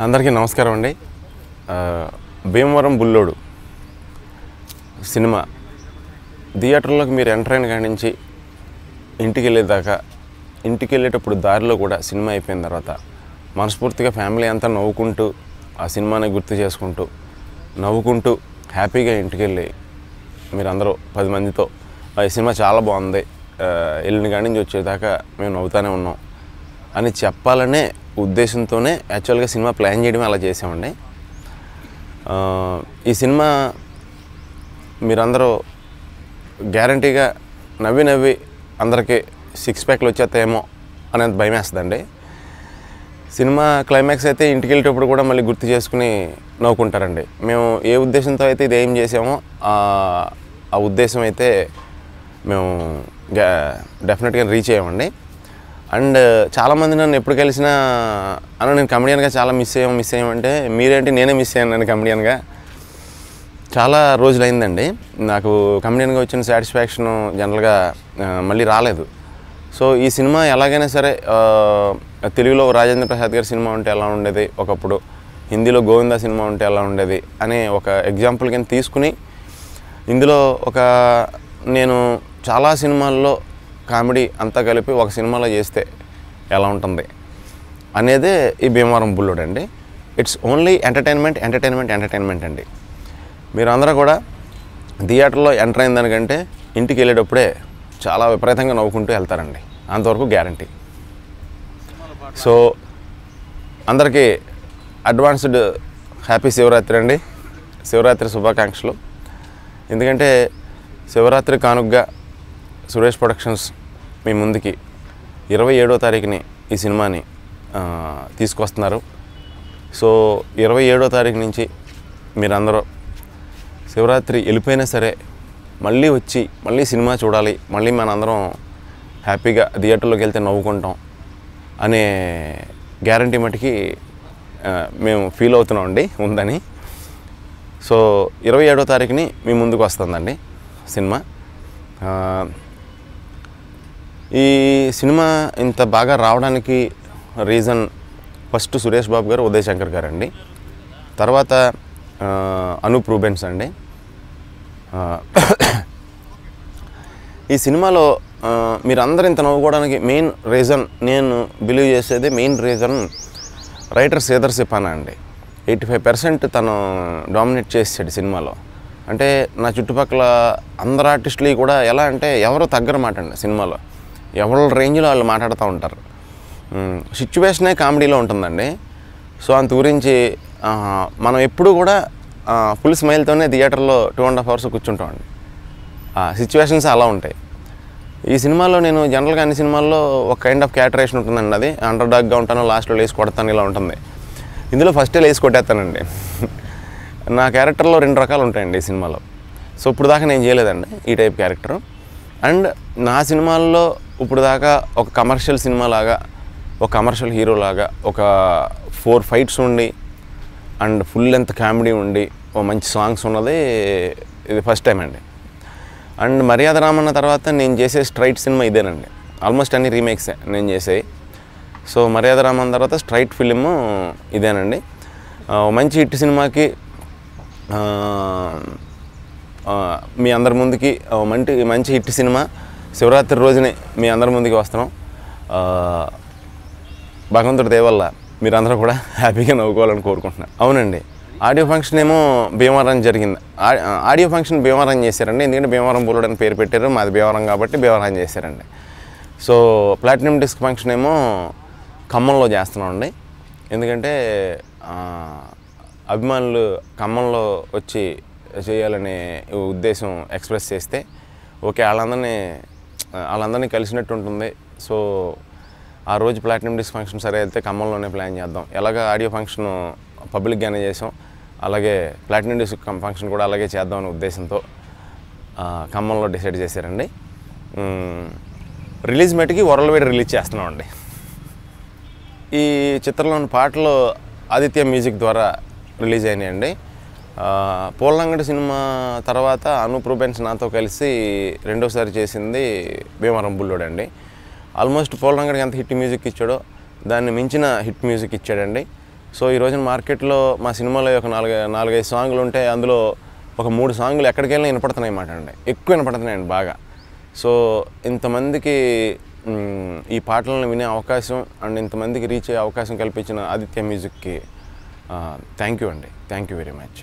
అందరికీ నమస్కారం అండి. భీమవరం బుల్లోడు సినిమా. థియేటర్లోకి మీరు ఎంటర్ అయిన కాడి నుంచి ఇంటికి వెళ్ళేదాకా ఇంటికి వెళ్ళేటప్పుడు దారిలో కూడా సినిమా అయిపోయిన తర్వాత మనస్ఫూర్తిగా ఫ్యామిలీ అంతా నవ్వుకుంటూ ఆ సినిమాని గుర్తు చేసుకుంటూ నవ్వుకుంటూ హ్యాపీగా ఇంటికి వెళ్ళి మీరందరూ పది మందితో "ఆ, ఈ సినిమా చాలా బాగుంది. వెళ్ళిన కాడి నుంచి వచ్చేదాకా మేము నవ్వుతానే ఉన్నాం. అని చెప్పాలనే ఉద్దేశంతోనే యాక్చువల్గా సినిమా ప్లాన్ చేయడం అలా చేసామండి. ఈ సినిమా మీరందరూ గ్యారంటీగా నవ్వి నవ్వి అందరికీ సిక్స్ ప్యాక్లు వచ్చేస్తాయేమో అనేది భయం వేస్తుందండి సినిమా క్లైమాక్స్ అయితే ఇంటికి వెళ్ళేటప్పుడు కూడా మళ్ళీ గుర్తు చేసుకుని నవ్వుకుంటారండి. మేము ఏ ఉద్దేశంతో అయితే ఇది ఏం చేసామో ఆ- ఆ ఉద్దేశం అయితే మేము డెఫినెట్గా రీచ్ అయ్యామండి. అండ్ చాలామంది నన్ను ఎప్పుడు కలిసినా అన్న నేను కమెడియన్గా చాలా మిస్ అయ్యాం మిస్ అయ్యామంటే మీరేంటి నేనే మిస్ అయ్యాను నేను కమెడియన్గా చాలా రోజులైందండి. నాకు కమెడియన్గా వచ్చిన సాటిస్ఫాక్షన్ జనరల్గా మళ్ళీ రాలేదు. సో ఈ సినిమా ఎలాగైనా సరే తెలుగులో రాజేంద్ర ప్రసాద్ గారి సినిమా ఉంటే ఎలా ఉండేది? ఒకప్పుడు హిందీలో గోవిందా సినిమా ఉంటే ఎలా ఉండేది? అనే ఒక ఎగ్జాంపుల్ కింద తీసుకుని ఇందులో ఒక నేను చాలా సినిమాల్లో కామెడీ అంతా కలిపి ఒక సినిమాలో చేస్తే ఎలా ఉంటుంది అనేదే ఈ భీమవరం బుల్లుడు అండి. It's only entertainment entertainment entertainment అండి. మీరందరూ కూడా థియేటర్లో ఎంటర్ అయిన దానికంటే ఇంటికి వెళ్ళేటప్పుడే చాలా విపరీతంగా నవ్వుకుంటూ వెళ్తారండి. అంతవరకు గ్యారంటీ సో అందరికీ అడ్వాన్స్డ్ హ్యాపీ శివరాత్రి అండి. శివరాత్రి శుభాకాంక్షలు. ఎందుకంటే శివరాత్రి కానుగ్గా సురేష్ ప్రొడక్షన్స్ మీ ముందుకి ఇరవై ఏడో తారీఖుని ఈ సినిమాని తీసుకొస్తున్నారు సో ఇరవై ఏడో తారీఖు నుంచి మీరందరూ శివరాత్రి వెళ్ళిపోయినా సరే మళ్ళీ వచ్చి మళ్ళీ సినిమా చూడాలి మళ్ళీ మనందరం హ్యాపీగా థియేటర్లోకి వెళ్తే నవ్వుకుంటాం అనే గ్యారంటీ మటుకి మేము ఫీల్ అవుతున్నామండి ఉందని. సో ఇరవై ఏడో తారీఖుని మీ ముందుకు వస్తుందండి సినిమా. ఈ సినిమా ఇంత బాగా రావడానికి రీజన్ ఫస్ట్ సురేష్ బాబు గారు ఉదయ్ శంకర్ గారు అండి తర్వాత అనూప్ రూబెన్స్ అండి. ఈ సినిమాలో మీరందరూ ఇంత నవ్వుకోవడానికి మెయిన్ రీజన్ నేను బిలీవ్ చేసేది main reason writer Sridhar Seepana అండి. ఎయిటీ ఫైవ్ పర్సెంట్ తను డామినేట్ చేసాడు సినిమాలో. అంటే నా చుట్టుపక్కల అందరు ఆర్టిస్టులు కూడా ఎలా అంటే ఎవరు తగ్గరమాట అండి సినిమాలో. ఎవరి రేంజ్లో వాళ్ళు మాట్లాడుతూ ఉంటారు. సిచ్యువేషనే కామెడీలో ఉంటుందండి. సో అంత గురించి మనం ఎప్పుడు కూడా ఫుల్ స్మైల్తోనే థియేటర్లో టూ అండ్ హాఫ్ అవర్స్ కూర్చుంటామండి సిచ్యువేషన్స్ అలా ఉంటాయి. ఈ సినిమాలో నేను జనరల్గా అన్ని సినిమాల్లో ఒక కైండ్ ఆఫ్ క్యాటరేషన్ ఉంటుందండి అది. అండర్ డాగ్గా ఉంటాను లాస్ట్లో లేసి కొడతాను ఇలా ఉంటుంది. ఇందులో ఫస్టే లేసి కొట్టేస్తానండి. నా క్యారెక్టర్లో రెండు రకాలు ఉంటాయండి ఈ సినిమాలో. సో ఇప్పుడు దాకా నేను చేయలేదండి ఈ టైప్ క్యారెక్టర్ అండ్ నా సినిమాల్లో ఇప్పుడు దాకా ఒక కమర్షియల్ సినిమా లాగా ఒక కమర్షియల్ హీరో లాగా ఒక ఫోర్ ఫైట్స్ ఉండి అండ్ ఫుల్ లెంత్ కామెడీ ఉండి ఓ మంచి సాంగ్స్ ఉన్నది ఇది ఫస్ట్ టైం అండి. అండ్ మర్యాద రామన్న తర్వాత నేను చేసే స్ట్రైట్ సినిమా ఇదేనండి. ఆల్మోస్ట్ అన్ని రీమేక్సే నేను చేసే సో మర్యాద రామన్న తర్వాత స్ట్రైట్ ఫిలిం ఇదేనండి. మంచి హిట్ సినిమాకి మీ అందరి ముందుకి మంచి మంచి హిట్ సినిమా. శివరాత్రి రోజునే మీ అందరి ముందుకి వస్తున్నాం. భగవంతుడి దేవల్ల మీరందరూ కూడా హ్యాపీగా నవ్వుకోవాలని కోరుకుంటున్నాను అవునండి. ఆడియో ఫంక్షన్ ఏమో భీమవరం జరిగింది. ఆడియో ఫంక్షన్ భీమవరం చేశారండి. ఎందుకంటే భీమవరం బోలుడు అని పేరు పెట్టారు. మాది భీమవరం కాబట్టి భీమవరం చేశారండి. సో ప్లాటినం డిస్క్ ఫంక్షన్ ఏమో ఖమ్మంలో చేస్తున్నామండి. ఎందుకంటే అభిమానులు ఖమ్మంలో వచ్చి చేయాలనే ఉద్దేశం ఎక్స్ప్రెస్ చేస్తే ఓకే వాళ్ళందరినీ వాళ్ళందరినీ కలిసినట్టు ఉంటుంది. సో ఆ రోజు ప్లాటినం డిస్క్ ఫంక్షన్ సరే అయితే ఖమ్మంలోనే ప్లాన్ చేద్దాం. ఎలాగ ఆడియో ఫంక్షన్ పబ్లిక్గానే చేసాం. అలాగే ప్లాటినం డిస్క్ ఫంక్షన్ కూడా అలాగే చేద్దాం అనే ఉద్దేశంతో ఖమ్మంలో డిసైడ్ చేశారండి. రిలీజ్ మటుకి వరల్డ్ రిలీజ్ చేస్తున్నామండి. ఈ చిత్రంలోని పాటలు ఆదిత్య మ్యూజిక్ ద్వారా రిలీజ్ అయినాయండి. పూలంగడి సినిమా తర్వాత అనూప్రూబెన్స్ నాతో కలిసి రెండోసారి చేసింది భీమవరం బుల్లోడు అండి ఆల్మోస్ట్ పూలంగడికి ఎంత హిట్ మ్యూజిక్ ఇచ్చాడో దాన్ని మించిన హిట్ మ్యూజిక్ ఇచ్చాడండి. సో ఈ రోజున మార్కెట్లో మా సినిమాలో ఒక నాలుగు నాలుగైదు సాంగ్లు ఉంటే అందులో ఒక మూడు సాంగ్లు ఎక్కడికి వెళ్ళినా వినపడుతున్నాయి అన్నమాట అండి. ఎక్కువ వినపడుతున్నాయండి బాగా. సో ఇంతమందికి ఈ పాటలను వినే అవకాశం అండ్ ఇంతమందికి రీచ్ అయ్యే అవకాశం కల్పించిన ఆదిత్య మ్యూజిక్కి థ్యాంక్ యూ అండి. Thank you very much.